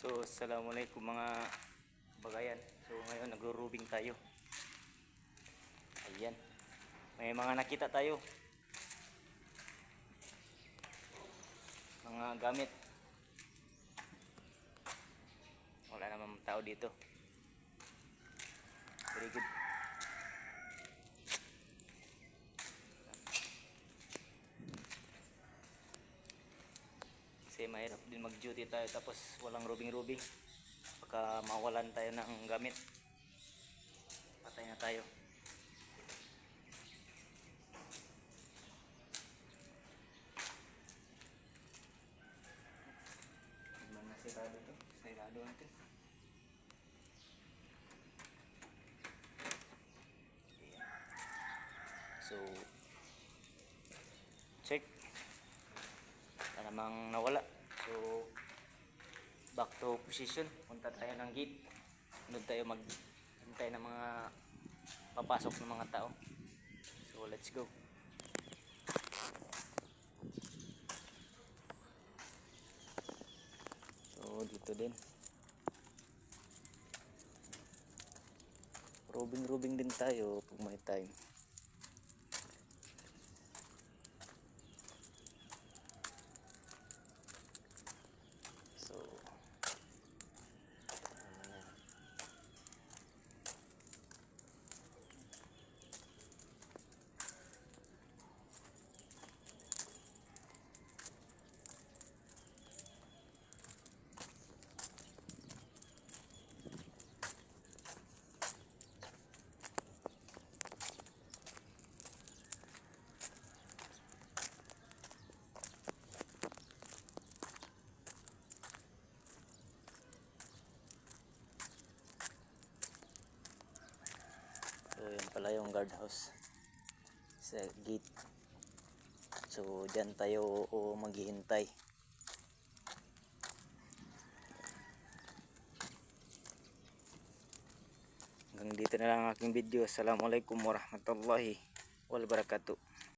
So, assalamualaikum mga bagayan. So, ngayon nagro-rubing tayo. Ayan. May mga nakita tayo. Mga gamit. Wala namang tao dito. Very good. Mahirap din mag-duty tayo tapos walang rubing-rubing. Baka mawalan tayo ng gamit. Patay na tayo. Ano na sirado to? Sirado natin. So, check. Namang nawala. Back to position. Punta tayo ng gate. Doon tayo mag hintay ng mga papasok ng mga tao. So, let's go. So, dito din. Rubing-rubing din tayo pag may time. So, ano yan. So, yan pala yung guardhouse sa gate. So, dyan tayo o maghihintay. Hanggang dito na lang ang aking video. Assalamualaikum warahmatullahi wabarakatuh.